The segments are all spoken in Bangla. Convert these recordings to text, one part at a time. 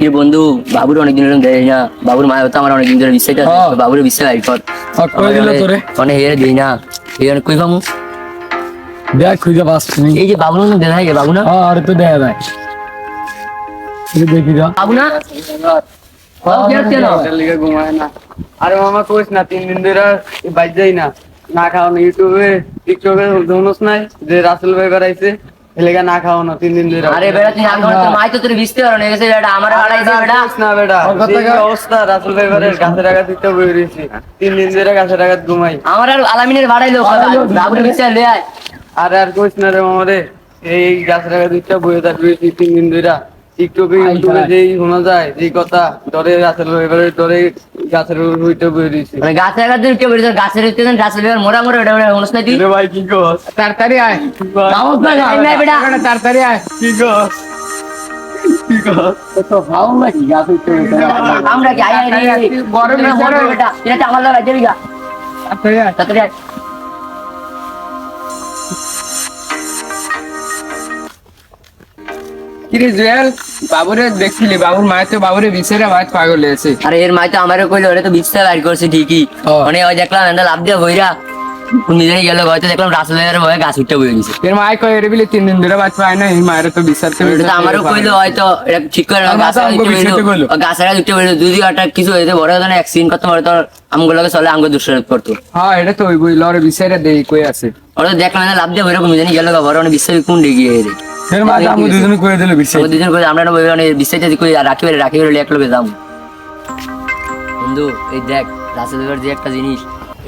রে বন্ধু বাবুর অনেকদিন ধরে দেয় না। বাবুর মায়ের তো আমার অনেকদিন ধরে বিশ্বাস আছে হ্যাঁ। বাবুর বিশ্বাস আই কর। হ্যাঁ? অনেক হেরে দিই না। অনেক কই পামু? দেখ খুঁজে পাস তুমি। এই যে বাবু না দেখাই গে বাবু না? হ্যাঁ আরে তো দেখা যায় দেখি যা। বাবু না? আরে মামা কইস না তিন দিন ধরে বাইর যাই না। না খাও না ইউটিউবে টিকটকে ধনুস নাই যে রাসেল ভাই বেড়াইছে। এলাকা না খাও না তিন দিন ধরে আরে বেটা তুই মাই তো পারো না এসে বেটা আমার বেটা না। বেটা অবস্থা রাসুল ভাই গাছের টাকা দিতে বই রয়েছি। তিন দিন ধরে গাছের টাকা ঘুমাই। আমার আর আলামিনের ভাড়াই লোক লই আয়। আরে আর কইস না রে মামা রে এই গাছের টাকা দিতে বই থাকবে তিন দিন ধরে। টিকটকে ইউটিউবে যেই শোনা যায় যে কথা ডরে রাসেল ভাই বেড়ে ডরে গাছের উইতে বই রয়েছি মানে গাছের গাছ উঠে পড়ে গাছের উঠতে দেন গাছের বের মোরা মোরা ওটা ওটা অনুষ্ঠান তুই রে ভাই কি কস? তাড়াতাড়ি আয়। সাহস না গাই নাই বেটা। তাড়াতাড়ি আয়। কি কস? আমরা কি আই আই রে গরম না না মোরা বেটা। এটা আমার লাগা যাবি গা। তাড়াতাড়ি আয়। তাড়াতাড়ি আয়। কিরে জুয়েল? বাবুরে দেখছিলি বাবুর মায়ের তো বাবুরে বিছেরে মাছ পাগল হয়েছে। আরে এর মাই তো আমারও কইলো ওরে তো বিস্তার বাইর করছে ঠিকই। মানে ওই দেখলাম এটা লাভ দিয়ে বইরা নিজেই গেল হয়তো দেখলাম রাসেলের ভয়ে গাছ উঠতে বই গেছে। এর মায় কয় এর বিলে তিন দিন ধরে মাছ পায় না এই মায়ের তো বিচার তো এটা আমারও কইলো হয়তো এটা ঠিক করে আমগো বিষয়তে উঠতে বইলো। যদি একটা কিছু হয়েছে বড় না অ্যাক্সিডেন্ট করতে পারে তো আমগুলোকে চলে আমগো দুঃসরত করতো। হ্যাঁ এটা তো ওই বই লরে বিচারে দেই কই আছে? ওরা দেখলাম লাভ দিয়ে জানি গেল বড় মানে বিশ্বাস কোন দিকে গিয়ে রে এর মাছ আমগো দুজনে কই দিল বিচার দুজন করে আমরা না বই মানে বিশ্বাস যদি কই রাখি বেরে রাখি বেরে এক লোকে যাম। বন্ধু এই দেখ রাসেলের যে একটা জিনিস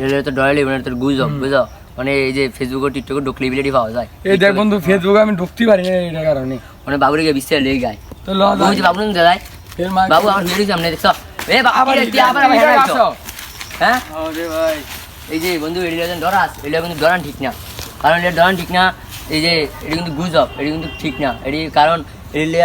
এটা তো ডরাইলে মানে তোর গুজব বুঝো মানে এই যে ফেসবুক ও ঢুকলে বিলিটি পাওয়া যায়। এই দেখ বন্ধু ফেসবুকে আমি ঢুকতে পারি না এটা কারণে। মানে বাবুরে বিশ্বাস লেগে গায় তো ল বাবু আমার ভিডিও সামনে দেখছ। এ আবার আবার। হ্যাঁ? আরে ভাই। এই যে বন্ধু কিন্তু ঠিক না। কারণ এটা ডরান ঠিক না এই যে এটি কিন্তু গুজব এটি কিন্তু ঠিক না। এটি কারণ এগুলো